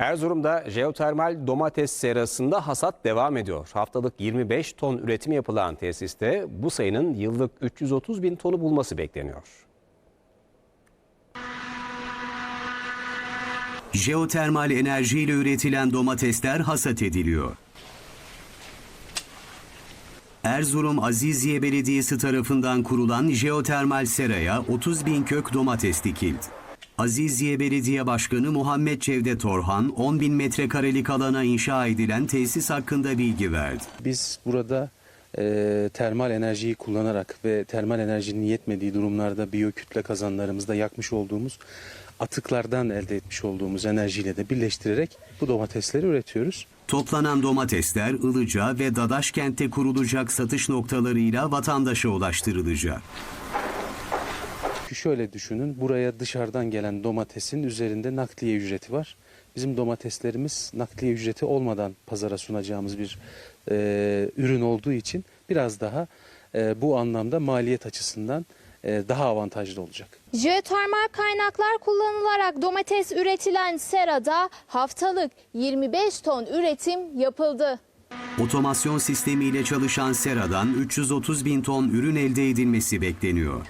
Erzurum'da jeotermal domates serasında hasat devam ediyor. Haftalık 25 ton üretim yapılan tesiste bu sayının yıllık 330 bin tonu bulması bekleniyor. Jeotermal enerjiyle üretilen domatesler hasat ediliyor. Erzurum Aziziye Belediyesi tarafından kurulan jeotermal seraya 30 bin kök domates dikildi. Aziziye Belediye Başkanı Muhammed Cevdet Orhan 10 bin metrekarelik alana inşa edilen tesis hakkında bilgi verdi. Biz burada e, termal enerjiyi kullanarak ve termal enerjinin yetmediği durumlarda biyokütle kazanlarımızda yakmış olduğumuz atıklardan elde etmiş olduğumuz enerjiyle de birleştirerek bu domatesleri üretiyoruz. Toplanan domatesler Ilıca ve Dadaşkent'te kurulacak satış noktalarıyla vatandaşa ulaştırılacak. Çünkü şöyle düşünün buraya dışarıdan gelen domatesin üzerinde nakliye ücreti var. Bizim domateslerimiz nakliye ücreti olmadan pazara sunacağımız bir e, ürün olduğu için biraz daha e, bu anlamda maliyet açısından e, daha avantajlı olacak. Jeotermal kaynaklar kullanılarak domates üretilen serada haftalık 25 ton üretim yapıldı. Otomasyon sistemiyle çalışan seradan 330 bin ton ürün elde edilmesi bekleniyor.